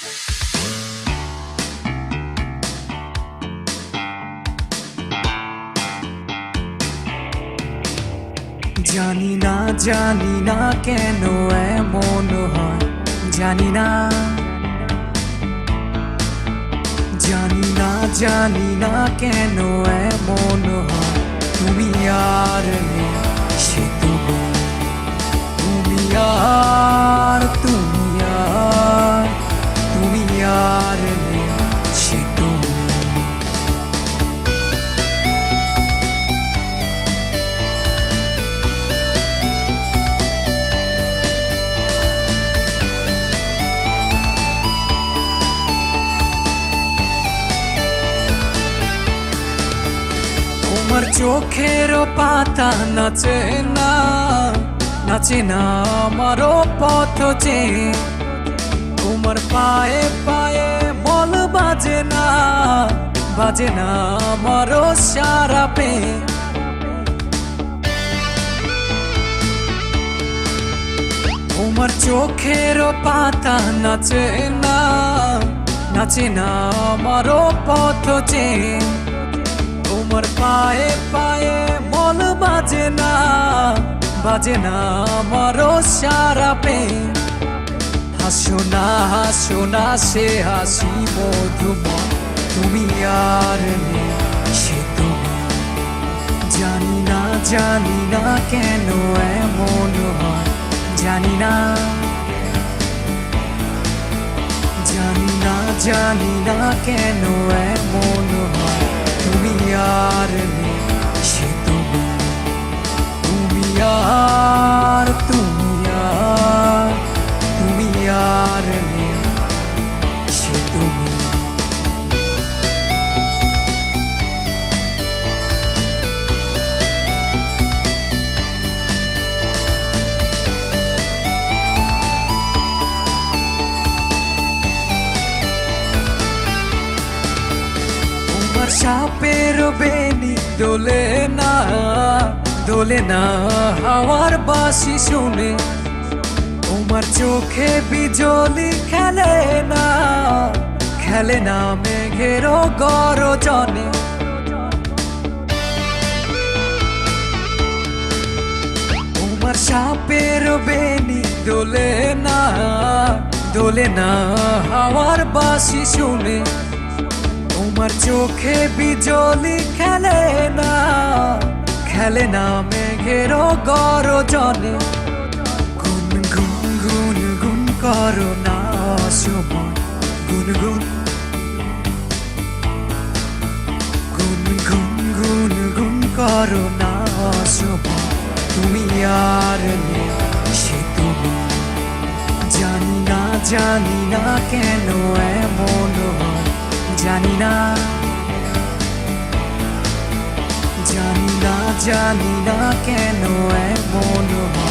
জানি না জানি না কেন এমন হয়, জানি না। জানি না জানি না কেন এমন হয়, তুমি আর সে তুমি চোখের পাতা নাচে না নাচে না আমারও পথ যে তোমার পায়ে পায়ে বল বাজে না বাজে না আমারও সারা পে তোমার চোখের পাতা নাচে না নাচে না আমারও পথ চেয়ে। তোমার পায়ে পায়ে মন বাজে না বাজে না আমারও সারা পে হাসো না হাসো না সে হাসি মধুময়, তুমি আর সে তুমি জানি না জানি না কেন এমন হয়, জানি না। জানি না জানি না কেন এমন হয়। সাপের বেনি দোলে না দোলে না। হাওয়ার বাসি শুনে তোমার চোখে বিজলি খেলে না খেলে না মেঘের গরজনে। তোমার সাপের বেনি দোলে না দোলে না। হাওয়ার বাসি শুনে তোমার চোখে বিজলি খেলে না খেলে না মেঘের গরজনে। গুন গুন গুন গুন করো না অসময় গুন গুন। গুন গুন গুন গুন করো না অসময় তুমি আর নেই সে তুমি। জানি না জানি না কেন এমন জানি না। জানি না জানি না কেন এমন হয়।